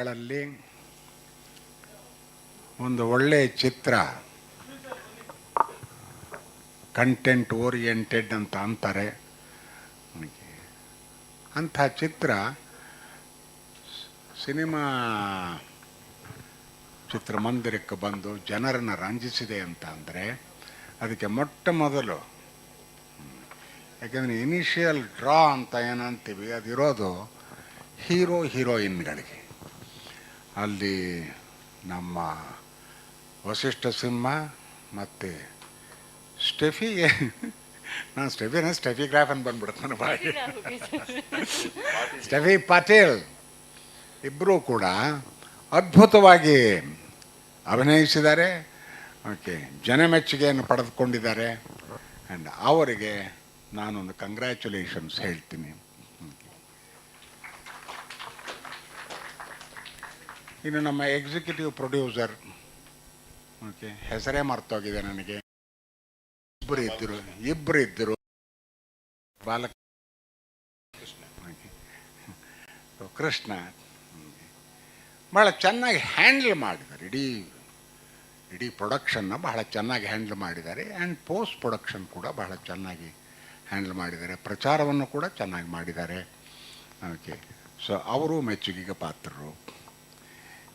ಗಳಲ್ಲಿ ಒಂದು ಒಳ್ಳೆಯ ಚಿತ್ರ ಕಂಟೆಂಟ್ ಓರಿಯೆಂಟೆಡ್ ಅಂತ ಅಂತಾರೆ. ಅಂಥ ಚಿತ್ರ ಸಿನಿಮಾ ಚಿತ್ರಮಂದಿರಕ್ಕೆ ಬಂದು ಜನರನ್ನು ರಂಜಿಸಿದೆ ಅಂತ ಅಂದರೆ ಅದಕ್ಕೆ ಮೊಟ್ಟ ಮೊದಲು, ಯಾಕೆಂದರೆ ಇನಿಷಿಯಲ್ ಡ್ರಾ ಅಂತ ಏನಂತೀವಿ, ಅದಿರೋದು ಹೀರೋ ಹೀರೋಯಿನ್ಗಳಿಗೆ ಅಲ್ಲಿ ನಮ್ಮ ವಸಿಷ್ಠ ಸಿಂಹ ಮತ್ತು ಸ್ಟೆಫಿ ನಾನು ಸ್ಟೆಫಿನ ಸ್ಟೆಫಿ ಗ್ರಾಫ್ ಅಂತ ಬಂದ್ಬಿಡುತ್ತೆ ನನ್ನ ಬಾಯಿ. ಸ್ಟೆಫಿ ಪಾಟೀಲ್ ಇಬ್ಬರೂ ಕೂಡ ಅದ್ಭುತವಾಗಿ ಅಭಿನಯಿಸಿದ್ದಾರೆ. ಓಕೆ ಜನಮೆಚ್ಚುಗೆಯನ್ನು ಪಡೆದುಕೊಂಡಿದ್ದಾರೆ. ಆ್ಯಂಡ್ ಅವರಿಗೆ ನಾನೊಂದು ಕಂಗ್ರ್ಯಾಚುಲೇಷನ್ಸ್ ಹೇಳ್ತೀನಿ. ಇನ್ನು ನಮ್ಮ ಎಕ್ಸಿಕ್ಯೂಟಿವ್ ಪ್ರೊಡ್ಯೂಸರ್ ಓಕೆ, ಹೆಸರೇ ಮರ್ತೋಗಿದೆ ನನಗೆ. ಇಬ್ಬರು ಇದ್ದರು ಇಬ್ಬರು ಇದ್ದರು ಬಾಲಕ. ಕೃಷ್ಣ ಭಾಳ ಚೆನ್ನಾಗಿ ಹ್ಯಾಂಡಲ್ ಮಾಡಿದ್ದಾರೆ. ಇಡೀ ಇಡೀ ಪ್ರೊಡಕ್ಷನ್ನ ಬಹಳ ಚೆನ್ನಾಗಿ ಹ್ಯಾಂಡಲ್ ಮಾಡಿದ್ದಾರೆ. ಆ್ಯಂಡ್ ಪೋಸ್ಟ್ ಪ್ರೊಡಕ್ಷನ್ ಕೂಡ ಬಹಳ ಚೆನ್ನಾಗಿ ಹ್ಯಾಂಡಲ್ ಮಾಡಿದ್ದಾರೆ. ಪ್ರಚಾರವನ್ನು ಕೂಡ ಚೆನ್ನಾಗಿ ಮಾಡಿದ್ದಾರೆ. ಓಕೆ ಸೊ ಅವರು ಮೆಚ್ಚುಗೆಗೆ ಪಾತ್ರರು.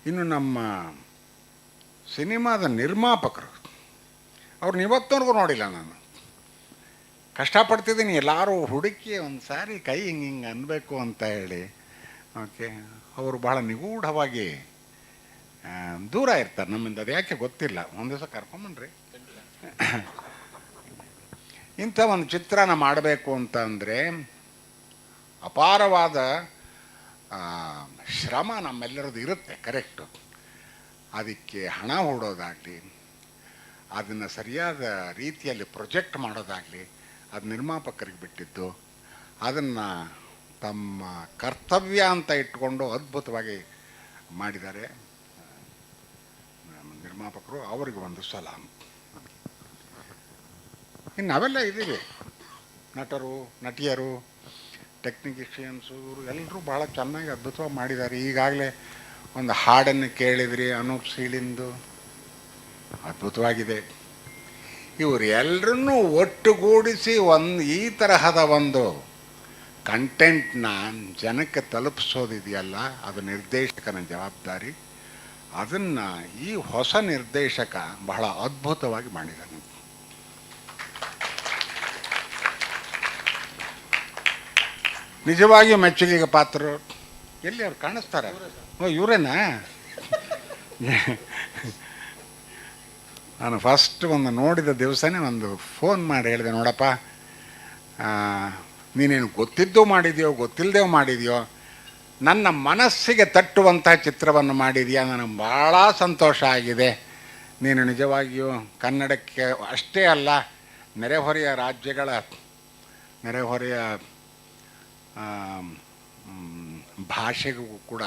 ಇನ್ನು ನಮ್ಮ ಸಿನಿಮಾದ ನಿರ್ಮಾಪಕರು ಅವ್ರು ಇವತ್ತವರೆಗೂ ನೋಡಿಲ್ಲ ನಾನು. ಕಷ್ಟಪಡ್ತಿದ್ದೀನಿ, ಎಲ್ಲರೂ ಹುಡುಕಿ ಒಂದು ಸಾರಿ ಕೈ ಹಿಂಗೆ ಹಿಂಗೆ ಅನ್ನಬೇಕು ಅಂತ ಹೇಳಿ. ಓಕೆ, ಅವರು ಬಹಳ ನಿಗೂಢವಾಗಿ ದೂರ ಇರ್ತಾರೆ ನಮ್ಮಿಂದ. ಅದು ಯಾಕೆ ಗೊತ್ತಿಲ್ಲ. ಒಂದು ದಿವಸ ಕರ್ಕೊಂಬನ್ರಿ. ಇಂಥ ಒಂದು ಚಿತ್ರನ ಮಾಡಬೇಕು ಅಂತ ಅಂದರೆ ಅಪಾರವಾದ ಶ್ರಮ ನಮ್ಮೆಲ್ಲರದ್ದು ಇರುತ್ತೆ ಕರೆಕ್ಟು ಅದಕ್ಕೆ ಹಣ ಹೂಡೋದಾಗಲಿ, ಅದನ್ನು ಸರಿಯಾದ ರೀತಿಯಲ್ಲಿ ಪ್ರೊಜೆಕ್ಟ್ ಮಾಡೋದಾಗಲಿ, ಅದು ನಿರ್ಮಾಪಕರಿಗೆ ಬಿಟ್ಟಿದ್ದು, ಅದನ್ನು ತಮ್ಮ ಕರ್ತವ್ಯ ಅಂತ ಇಟ್ಕೊಂಡು ಅದ್ಭುತವಾಗಿ ಮಾಡಿದ್ದಾರೆ. ನಿರ್ಮಾಪಕರು ಅವರಿಗೆ ಒಂದು ಸಲಾಮ್ ಇನ್ನು ನಾವೆಲ್ಲ ಇದ್ದೀವಿ ನಟರು, ನಟಿಯರು ಟೆಕ್ನಿಷಿಯನ್ಸು ಇವರು ಎಲ್ಲರೂ ಭಾಳ ಚೆನ್ನಾಗಿ ಅದ್ಭುತವಾಗಿ ಮಾಡಿದ್ದಾರೆ. ಈಗಾಗಲೇ ಒಂದು ಹಾಡನ್ನು ಕೇಳಿದ್ರಿ, ಅನೂಪ್ ಸೀಳಿಂದು ಅದ್ಭುತವಾಗಿದೆ. ಇವರು ಎಲ್ಲರನ್ನೂ ಒಟ್ಟುಗೂಡಿಸಿ ಒಂದು ಈ ತರಹದ ಒಂದು ಕಂಟೆಂಟ್ನ ಜನಕ್ಕೆ ತಲುಪಿಸೋದಿದೆಯಲ್ಲ, ಅದು ನಿರ್ದೇಶಕನ ಜವಾಬ್ದಾರಿ. ಅದನ್ನು ಈ ಹೊಸ ನಿರ್ದೇಶಕ ಬಹಳ ಅದ್ಭುತವಾಗಿ ಮಾಡಿದ್ದಾನೆ. ನಿಜವಾಗಿಯೂ ಮೆಚ್ಚುಗೆಗೆ ಪಾತ್ರರು ಎಲ್ಲಿ ಅವ್ರು ಕಾಣಿಸ್ತಾರೆ? ಓ, ಇವರೇನಾ? ನಾನು ಫಸ್ಟ್ ಒಂದು ನೋಡಿದ ದಿವಸನೇ ಒಂದು ಫೋನ್ ಮಾಡಿ ಹೇಳಿದೆ, ನೋಡಪ್ಪ ನೀನೇನು ಗೊತ್ತಿದ್ದೋ ಮಾಡಿದೆಯೋ ಗೊತ್ತಿಲ್ಲದೆ ಮಾಡಿದೆಯೋ, ನನ್ನ ಮನಸ್ಸಿಗೆ ತಟ್ಟುವಂಥ ಚಿತ್ರವನ್ನು ಮಾಡಿದೆಯಾ? ನನಗೆ ಭಾಳ ಸಂತೋಷ ಆಗಿದೆ. ನೀನು ನಿಜವಾಗಿಯೂ ಕನ್ನಡಕ್ಕೆ ಅಷ್ಟೇ ಅಲ್ಲ, ನೆರೆಹೊರೆಯ ರಾಜ್ಯಗಳ, ನೆರೆಹೊರೆಯ ಭಾಷೆಗೂ ಕೂಡ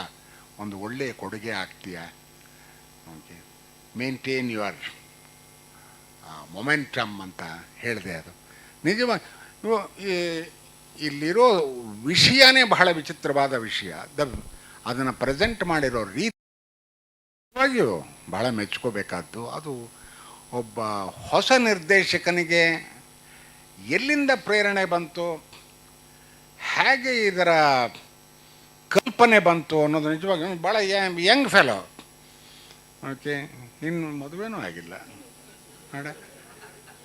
ಒಂದು ಒಳ್ಳೆಯ ಕೊಡುಗೆ ಆಗ್ತೀಯ. ಓಕೆ ಮೇಂಟೈನ್ ಯುವರ್ ಮೊಮೆಂಟಮ್ ಅಂತ ಹೇಳಿದೆ ಅದು. ನಿಜವಾಗಿ ಇಲ್ಲಿರೋ ವಿಷಯನೇ ಬಹಳ ವಿಚಿತ್ರವಾದ ವಿಷಯ. ದ, ಅದನ್ನು ಪ್ರೆಸೆಂಟ್ ಮಾಡಿರೋ ರೀತಿ ನಿಜವಾಗಿಯೂ ಬಹಳ ಮೆಚ್ಕೋಬೇಕಾದ್ದು. ಅದು ಒಬ್ಬ ಹೊಸ ನಿರ್ದೇಶಕನಿಗೆ ಎಲ್ಲಿಂದ ಪ್ರೇರಣೆ ಬಂತು? ಹೇಗೆ ಇದರ ಕಲ್ಪನೆ ಬಂತು ಅನ್ನೋದು ನಿಜವಾಗಿ ಭಾಳ ಯಂಗ್ ಫೆಲೋ ಓಕೆ, ಇನ್ನು ಮದುವೆನೂ ಆಗಿಲ್ಲ. ನೋಡ.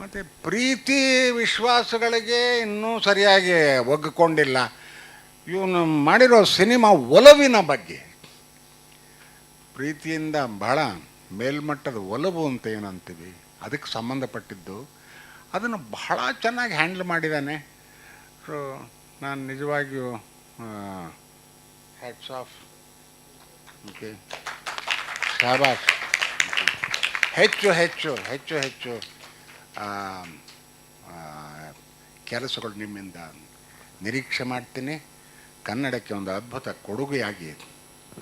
ಮತ್ತು ಪ್ರೀತಿ ವಿಶ್ವಾಸಗಳಿಗೆ ಇನ್ನೂ ಸರಿಯಾಗಿ ಒಗ್ಗಿಕೊಂಡಿಲ್ಲ. ಇವನು ಮಾಡಿರೋ ಸಿನಿಮಾ ಒಲವಿನ ಬಗ್ಗೆ. ಪ್ರೀತಿಯಿಂದ ಬಹಳ ಮೇಲ್ಮಟ್ಟದ ಒಲವು ಅಂತ ಏನಂತೀವಿ, ಅದಕ್ಕೆ ಸಂಬಂಧಪಟ್ಟಿದ್ದು. ಅದನ್ನು ಬಹಳ ಚೆನ್ನಾಗಿ ಹ್ಯಾಂಡಲ್ ಮಾಡಿದ್ದಾನೆ. ಸೊ ನಾನು ನಿಜವಾಗಿಯೂ ಹ್ಯಾಟ್ಸ್ ಆಫ್ ಓಕೆ ಶಾಬಾಷ್ ಹೆಚ್ಚು ಹೆಚ್ಚು ಹೆಚ್ಚು ಹೆಚ್ಚು ಕೆಲಸಗಳು ನಿಮ್ಮಿಂದ ನಿರೀಕ್ಷೆ ಮಾಡ್ತೀನಿ. ಕನ್ನಡಕ್ಕೆ ಒಂದು ಅದ್ಭುತ ಕೊಡುಗೆಯಾಗಿ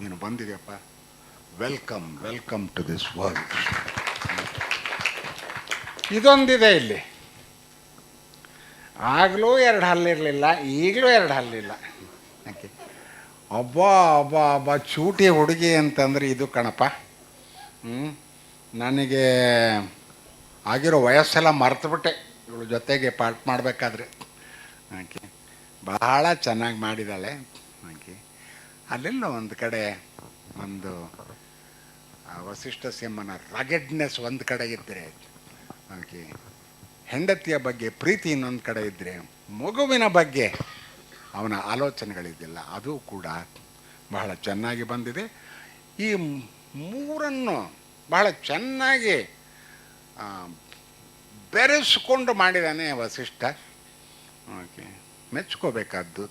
ನೀನು ಬಂದಿದೆಯಪ್ಪ. Welcome welcome to this world ಇದೊಂದಿದೆ ಇಲ್ಲಿ. ಆಗಲೂ ಎರಡು ಹಲ್ಲಿರಲಿಲ್ಲ, ಈಗಲೂ ಎರಡು ಹಲ್ಲಿಲ್ಲ. ಓಕೆ ಒಬ್ಬ ಒಬ್ಬ ಒಬ್ಬ ಚೂಟಿ ಹುಡುಗಿ ಅಂತಂದರೆ ಇದು ಕಣಪ್ಪ. ಹ್ಞೂ ನನಗೆ ಆಗಿರೋ ವಯಸ್ಸೆಲ್ಲ ಮರೆತುಬಿಟ್ಟೆ. ಇವಳ ಜೊತೆಗೆ ಪಾಠ ಮಾಡಬೇಕಾದ್ರೆ. ಓಕೆ ಬಹಳ ಚೆನ್ನಾಗಿ ಮಾಡಿದ್ದಾಳೆ ಓಕೆ ಅಲ್ಲೆಲ್ಲ ಒಂದು ಕಡೆ ಒಂದು ವಸಿಷ್ಠ ಸಿಂಹನ ರಗೆಡ್ನೆಸ್ ಒಂದು ಕಡೆ ಇದ್ದರೆ ಆಕೆ ಹೆಂಡತಿಯ ಬಗ್ಗೆ, ಪ್ರೀತಿ ಇನ್ನೊಂದು ಕಡೆ ಇದ್ದರೆ ಮಗುವಿನ ಬಗ್ಗೆ ಅವನ ಆಲೋಚನೆಗಳಿದೆಯಲ್ಲ ಅದು ಕೂಡ ಬಹಳ ಚೆನ್ನಾಗಿ ಬಂದಿದೆ. ಈ ಮೂರನ್ನು ಬಹಳ ಚೆನ್ನಾಗಿ ಬೆರೆಸ್ಕೊಂಡು ಮಾಡಿದಾನೆ ವಸಿಷ್ಠ. ಓಕೆ, ಮೆಚ್ಕೋಬೇಕಾದ್ದು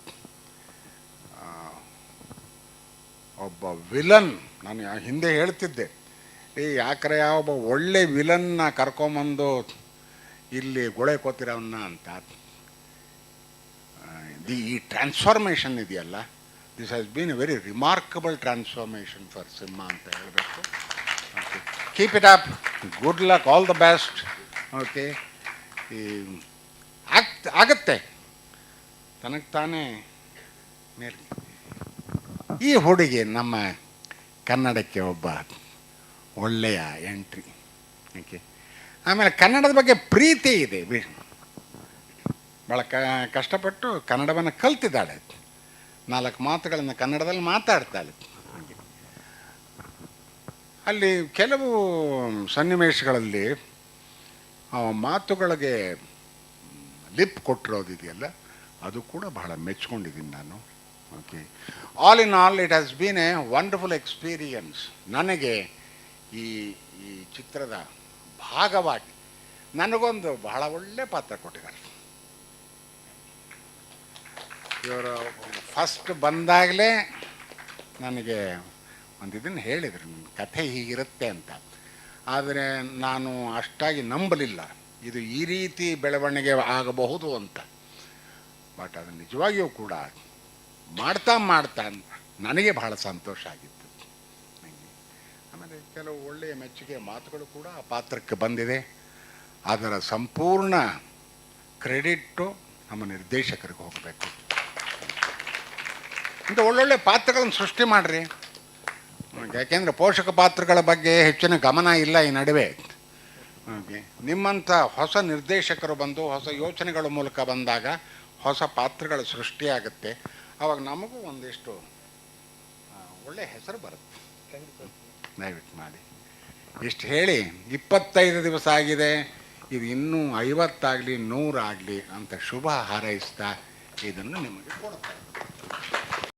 ಒಬ್ಬ ವಿಲನ್, ನಾನು ಹಿಂದೆ ಹೇಳ್ತಿದ್ದೆ. ಈ ಯಾಕರೆ ಒಬ್ಬ ಒಳ್ಳೆ ವಿಲನ್ನ ಕರ್ಕೊಂಬಂದು ಇಲ್ಲಿ ಗೊಳೆ ಕೊತ್ತಿರವನ್ನ ಅಂತ. ದಿ ಈ ಟ್ರಾನ್ಸ್ಫಾರ್ಮೇಷನ್ ಇದೆಯಲ್ಲ this has been a very remarkable transformation for Simha ಅಂತ ಹೇಳಬೇಕು. Okay keep it up good luck all the best okay ಈ ಆಗ್ತ ಆಗತ್ತೆ. ತನಗೆ ತಾನೇ ಮೇಲೆ. ಈ ಹುಡುಗಿ ನಮ್ಮ ಕನ್ನಡಕ್ಕೆ ಒಬ್ಬ ಒಳ್ಳೆಯ ಎಂಟ್ರಿ ಓಕೆ ಆಮೇಲೆ ಕನ್ನಡದ ಬಗ್ಗೆ ಪ್ರೀತಿ ಇದೆ ಭಾಳ ಕ, ಕಷ್ಟಪಟ್ಟು ಕನ್ನಡವನ್ನು ಕಲ್ತಿದ್ದಾಳೆ. ನಾಲ್ಕು ಮಾತುಗಳನ್ನು ಕನ್ನಡದಲ್ಲಿ ಮಾತಾಡ್ತಾಳೆ. ಅಲ್ಲಿ ಕೆಲವು ಸನ್ನಿವೇಶಗಳಲ್ಲಿ ಮಾತುಗಳಿಗೆ ಲಿಪ್ ಕೊಟ್ಟಿರೋದಿದೆಯಲ್ಲ ಅದು ಕೂಡ ಬಹಳ ಮೆಚ್ಕೊಂಡಿದ್ದೀನಿ ನಾನು. Okay all in all it has been a wonderful experience ನನಗೆ ಈ ಈ ಚಿತ್ರದ ಭಾಗವಾಗಿ ನನಗೊಂದು ಬಹಳ ಒಳ್ಳೆ ಪಾತ್ರ ಕೊಟ್ಟಿದ್ದಾರೆ. ಇವರು ಫಸ್ಟ್ ಬಂದಾಗಲೇ ನನಗೆ ಒಂದು ಇದನ್ನು ಹೇಳಿದರು ನನ್ನ ಕಥೆ ಹೀಗಿರುತ್ತೆ ಅಂತ. ಆದರೆ ನಾನು ಅಷ್ಟಾಗಿ ನಂಬಲಿಲ್ಲ. ಇದು ಈ ರೀತಿ ಬೆಳವಣಿಗೆ ಆಗಬಹುದು ಅಂತ. ಬಟ್ ಅದು ನಿಜವಾಗಿಯೂ ಕೂಡ ಮಾಡ್ತಾ ಮಾಡ್ತಾ ನನಗೆ ಬಹಳ ಸಂತೋಷ. ಆಮೇಲೆ ಕೆಲವು ಒಳ್ಳೆಯ ಮೆಚ್ಚುಗೆ ಮಾತುಗಳು ಕೂಡ ಆ ಪಾತ್ರಕ್ಕೆ ಬಂದಿದೆ. ಅದರ ಸಂಪೂರ್ಣ ಕ್ರೆಡಿಟ್ಟು ನಮ್ಮ ನಿರ್ದೇಶಕರಿಗೆ ಹೋಗಬೇಕು. ಇಂಥ ಒಳ್ಳೊಳ್ಳೆ ಪಾತ್ರಗಳನ್ನು ಸೃಷ್ಟಿ ಮಾಡಿರಿ. ಯಾಕೆಂದರೆ ಪೋಷಕ ಪಾತ್ರಗಳ ಬಗ್ಗೆ ಹೆಚ್ಚಿನ ಗಮನ ಇಲ್ಲ ಈ ನಡುವೆ. ನಿಮ್ಮಂಥ ಹೊಸ ನಿರ್ದೇಶಕರು ಬಂದು, ಹೊಸ ಯೋಚನೆಗಳ ಮೂಲಕ ಬಂದಾಗ ಹೊಸ ಪಾತ್ರಗಳ ಸೃಷ್ಟಿಯಾಗುತ್ತೆ ಆವಾಗ ನಮಗೂ ಒಂದಿಷ್ಟು ಒಳ್ಳೆಯ ಒಳ್ಳೆ ಹೆಸರು ಬರುತ್ತೆ. ದಯವಿಟ್ಟು ಮಾಡಿ ಇಷ್ಟು ಹೇಳಿ, ಇಪ್ಪತ್ತೈದು ದಿವಸ ಆಗಿದೆ, ಇದು ಇನ್ನೂ ಐವತ್ತಾಗಲಿ, ನೂರಾಗಲಿ ಅಂತ ಶುಭ ಹಾರೈಸ್ತಾ ಇದನ್ನು ನಿಮಗೆ ಕೊಡ್ತಾ.